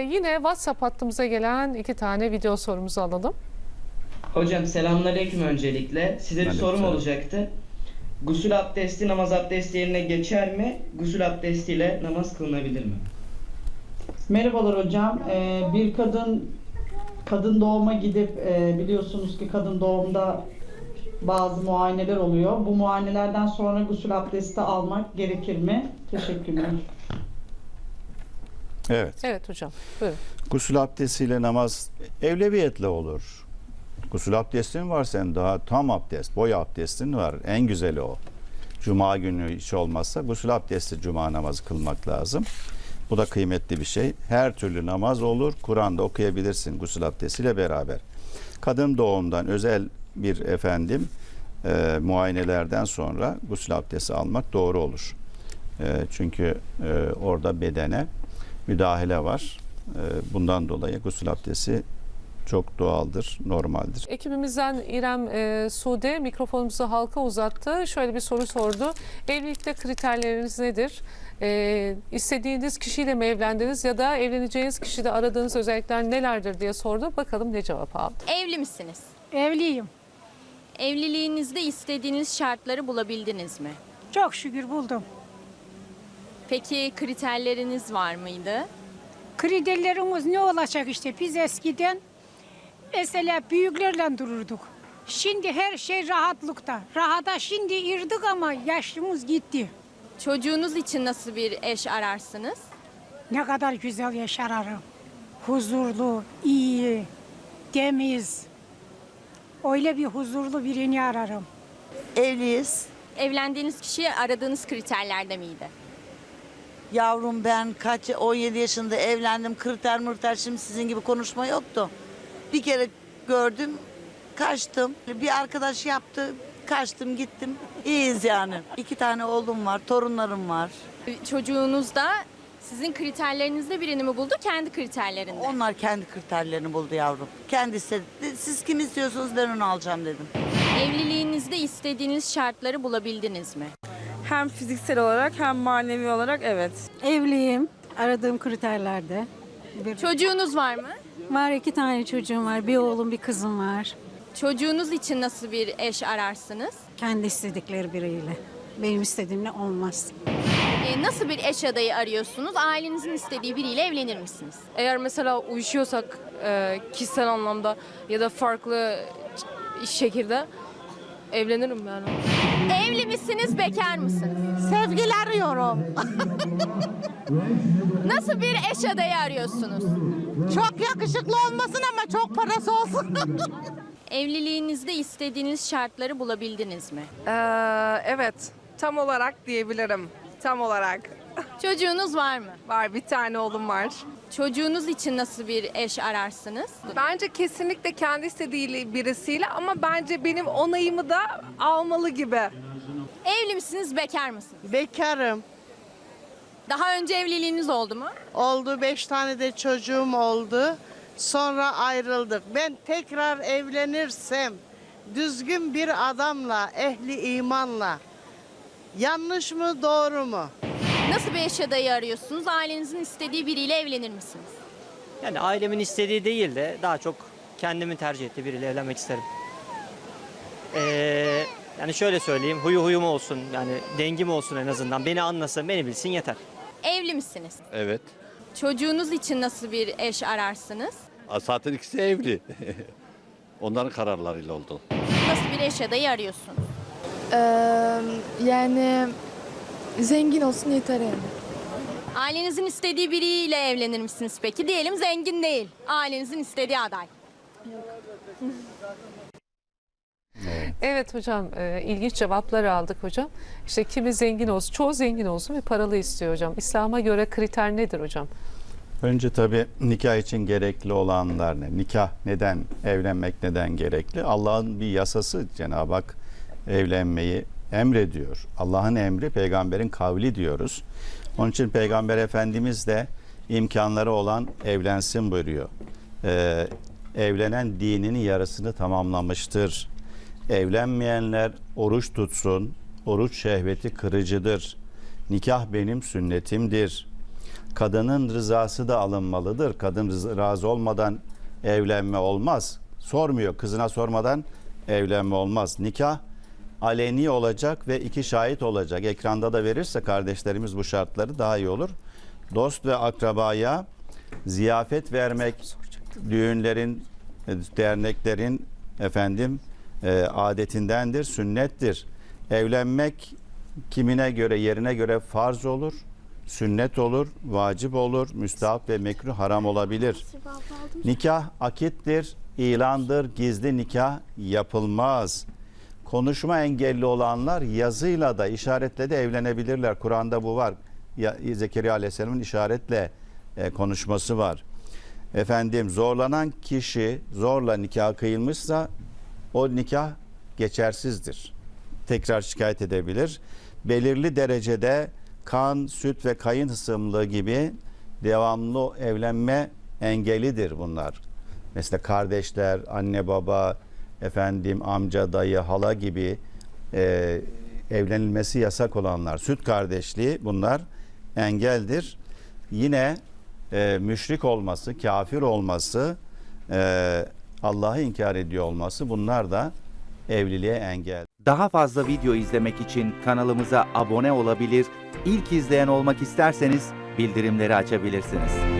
yine WhatsApp hattımıza gelen iki tane video sorumuzu alalım. Hocam selamünaleyküm öncelikle. Size bir sorum olacaktı. Gusül abdesti namaz abdesti yerine geçer mi? Gusül abdestiyle namaz kılınabilir mi? Merhabalar hocam. Ee, bir kadın kadın doğuma gidip e, biliyorsunuz ki kadın doğumda bazı muayeneler oluyor. Bu muayenelerden sonra gusül abdesti almak gerekir mi? Teşekkürler. Evet. Evet hocam. Buyurun. Gusül abdestiyle namaz evleviyetle olur. Gusül abdestin var senin daha tam abdest, boy abdestin var. En güzeli o. Cuma günü hiç olmazsa gusül abdesti cuma namazı kılmak lazım. Bu da kıymetli bir şey. Her türlü namaz olur. Kur'an'da okuyabilirsin gusül abdestiyle beraber. Kadın doğumdan özel bir efendim e, muayenelerden sonra gusül abdesti almak doğru olur. E, çünkü e, orada bedene müdahale var. E, bundan dolayı gusül abdesti çok doğaldır, normaldir. Ekibimizden İrem e, Sude mikrofonumuzu halka uzattı. Şöyle bir soru sordu. Evlilikte kriterleriniz nedir? E, istediğiniz kişiyle mi evlendiniz ya da evleneceğiniz kişide aradığınız özellikler nelerdir diye sordu. Bakalım ne cevap aldı. Evli misiniz? Evliyim. Evliliğinizde istediğiniz şartları bulabildiniz mi? Çok şükür buldum. Peki kriterleriniz var mıydı? Kriterlerimiz ne olacak işte biz eskiden mesela büyüklerle dururduk. Şimdi her şey rahatlıkta. Rahata şimdi irdik ama yaşımız gitti. Çocuğunuz için nasıl bir eş ararsınız? Ne kadar güzel yaşarım. Huzurlu, iyi, temiz. Öyle bir huzurlu birini ararım. Evliyiz. Evlendiğiniz kişi aradığınız kriterlerde miydi? Yavrum ben kaç 17 yaşında evlendim. Kriter mırter şimdi sizin gibi konuşma yoktu. Bir kere gördüm, kaçtım. Bir arkadaş yaptı, kaçtım gittim. İyiyiz yani. İki tane oğlum var, torunlarım var. Çocuğunuz da sizin kriterlerinizde birini mi buldu, kendi kriterlerinde? Onlar kendi kriterlerini buldu yavrum. Kendi istedi. Siz kim istiyorsunuz ben onu alacağım dedim. Evliliğinizde istediğiniz şartları bulabildiniz mi? Hem fiziksel olarak hem manevi olarak evet. Evliyim. Aradığım kriterlerde. Bir, Çocuğunuz var mı? var iki tane çocuğum var. Bir oğlum bir kızım var. Çocuğunuz için nasıl bir eş ararsınız? Kendi istedikleri biriyle. Benim istediğimle olmaz. Ee, nasıl bir eş adayı arıyorsunuz? Ailenizin istediği biriyle evlenir misiniz? Eğer mesela uyuşuyorsak e, kişisel anlamda ya da farklı şekilde evlenirim yani. Evli misiniz, bekar mısınız? Sevgili arıyorum. Nasıl bir eş adayı arıyorsunuz? Çok yakışıklı olmasın ama çok parası olsun. Evliliğinizde istediğiniz şartları bulabildiniz mi? Ee, evet tam olarak diyebilirim. Tam olarak. Çocuğunuz var mı? Var bir tane oğlum var. Çocuğunuz için nasıl bir eş ararsınız? Bence kesinlikle kendi istediği birisiyle ama bence benim onayımı da almalı gibi. Evli misiniz, bekar mısınız? Bekarım. Daha önce evliliğiniz oldu mu? Oldu beş tane de çocuğum oldu. Sonra ayrıldık. Ben tekrar evlenirsem düzgün bir adamla, ehli imanla yanlış mı doğru mu? Nasıl bir eş adayı arıyorsunuz? Ailenizin istediği biriyle evlenir misiniz? Yani ailemin istediği değil de daha çok kendimin tercih ettiği biriyle evlenmek isterim. Ee, yani şöyle söyleyeyim, huyu huyum olsun, yani dengim olsun en azından. Beni anlasın, beni bilsin yeter. Evli misiniz? Evet. Çocuğunuz için nasıl bir eş ararsınız? Zaten ikisi evli. Onların kararlarıyla oldu. Nasıl bir eş adayı arıyorsunuz? yani zengin olsun yeter yani. Ailenizin istediği biriyle evlenir misiniz peki? Diyelim zengin değil. Ailenizin istediği aday. Evet hocam e, ilginç cevaplar aldık hocam. İşte kimi zengin olsun, çoğu zengin olsun ve paralı istiyor hocam. İslam'a göre kriter nedir hocam? Önce tabii nikah için gerekli olanlar ne? Nikah neden, evlenmek neden gerekli? Allah'ın bir yasası Cenab-ı Hak evlenmeyi emrediyor. Allah'ın emri peygamberin kavli diyoruz. Onun için peygamber efendimiz de imkanları olan evlensin buyuruyor. Ee, evlenen dininin yarısını tamamlamıştır. Evlenmeyenler oruç tutsun. Oruç şehveti kırıcıdır. Nikah benim sünnetimdir. kadının rızası da alınmalıdır. Kadın razı olmadan evlenme olmaz. Sormuyor kızına sormadan evlenme olmaz. Nikah aleni olacak ve iki şahit olacak. Ekranda da verirse kardeşlerimiz bu şartları daha iyi olur. Dost ve akrabaya ziyafet vermek düğünlerin, e, derneklerin efendim e, adetindendir, sünnettir. Evlenmek kimine göre, yerine göre farz olur, sünnet olur, vacip olur, müstahap ve mekruh haram olabilir. Nikah akittir, ilandır, gizli nikah yapılmaz. Konuşma engelli olanlar yazıyla da işaretle de evlenebilirler. Kur'an'da bu var. Ya, Zekeriya Aleyhisselam'ın işaretle e, konuşması var. Efendim zorlanan kişi zorla nikah kıyılmışsa o nikah geçersizdir. Tekrar şikayet edebilir. Belirli derecede kan, süt ve kayın hısımlığı gibi devamlı evlenme engelidir bunlar. Mesela kardeşler, anne baba, efendim amca, dayı, hala gibi e, evlenilmesi yasak olanlar, süt kardeşliği bunlar engeldir. Yine e, müşrik olması, kafir olması, e, Allah'ı inkar ediyor olması bunlar da evliliğe engel. Daha fazla video izlemek için kanalımıza abone olabilir, ilk izleyen olmak isterseniz bildirimleri açabilirsiniz.